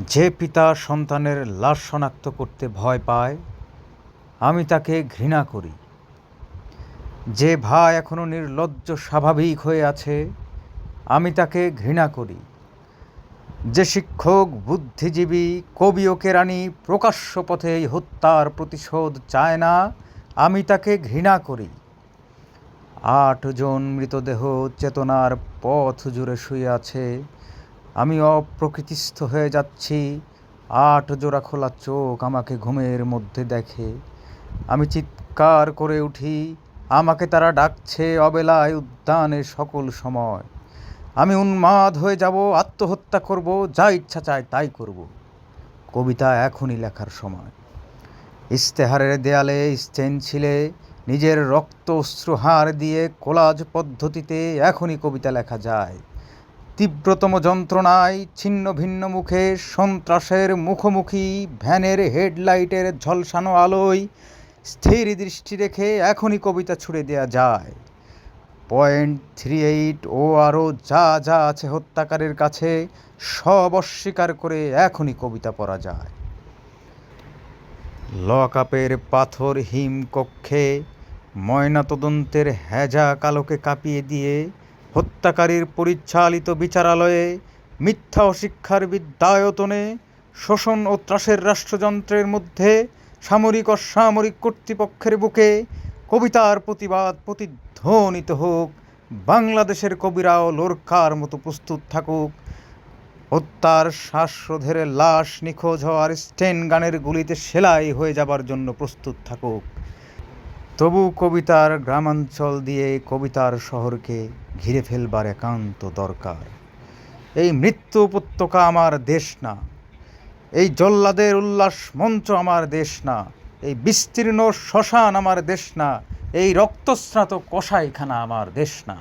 যে পিতা সন্তানের লাশ শনাক্ত করতে ভয় পায়, আমি তাকে ঘৃণা করি। যে ভাই এখনও নির্লজ্জ, স্বাভাবিক হয়ে আছে, আমি তাকে ঘৃণা করি। যে শিক্ষক, বুদ্ধিজীবী, কবি ও কেরানি প্রকাশ্য পথে হত্যার প্রতিশোধ চায় না, আমি তাকে ঘৃণা করি। আটজন মৃতদেহ চেতনার পথ জুড়ে শুয়ে আছে। আমি অপ্রকৃতিস্থ হয়ে যাচ্ছি। আট জোড়া খোলা চোখ আমাকে ঘুমের মধ্যে দেখে। আমি চিৎকার করে উঠি, আমাকে তারা ডাকছে অবেলায় উদ্যানে সকল সময়। আমি উন্মাদ হয়ে যাব, আত্মহত্যা করব, যা ইচ্ছা চায় তাই করব। কবিতা এখনই লেখার সময়। ইস্তেহারের দেয়ালে স্টেনছিলে নিজের রক্ত অশ্রুহার দিয়ে কোলাজ পদ্ধতিতে এখনই কবিতা লেখা যায়। তীব্রতম যন্ত্রণায় ছিন্ন ভিন্ন মুখে সন্ত্রাসের মুখোমুখি, ভ্যানের হেডলাইটের ঝলসানো আলোয় স্থির দৃষ্টি রেখে এখনই কবিতা ছুড়ে দেয়া যায়। পয়েন্ট থ্রি এইট ও আরও যা যা আছে হত্যাকারের কাছে, সব অস্বীকার করে এখনই কবিতা পড়া যায়। লকআপের পাথর হিম কক্ষে ময়নাতদন্তের হ্যাজা কালোকে কাঁপিয়ে দিয়ে হত্যাকারীর পরিচালিত বিচারালয়ে মিথ্যা ও শিক্ষার বিদ্যায়তনে শোষণ ও ত্রাসের রাষ্ট্রযন্ত্রের মধ্যে সামরিক অসামরিক কর্তৃপক্ষের বুকে কবিতার প্রতিবাদ প্রতিধ্বনিত হোক, বাংলাদেশের কবিরাও লোরকার মতো প্রস্তুত থাকুক। হত্যার শ্বাসরোধের লাশ নিখোঁজ হওয়ার স্টেন গানের গুলিতে সেলাই হয়ে যাবার জন্য প্রস্তুত থাকুক। তবু কবিতার গ্রামাঞ্চল দিয়ে কবিতার শহরকে ঘিরে ফেলবার একান্ত দরকার। এই মৃত্যু উপত্যকা আমার দেশ না। এই জল্লাদের উল্লাস মঞ্চ আমার দেশ না। এই বিস্তীর্ণ শ্মশান আমার দেশ না। এই রক্তস্নাত কষাইখানা আমার দেশ না।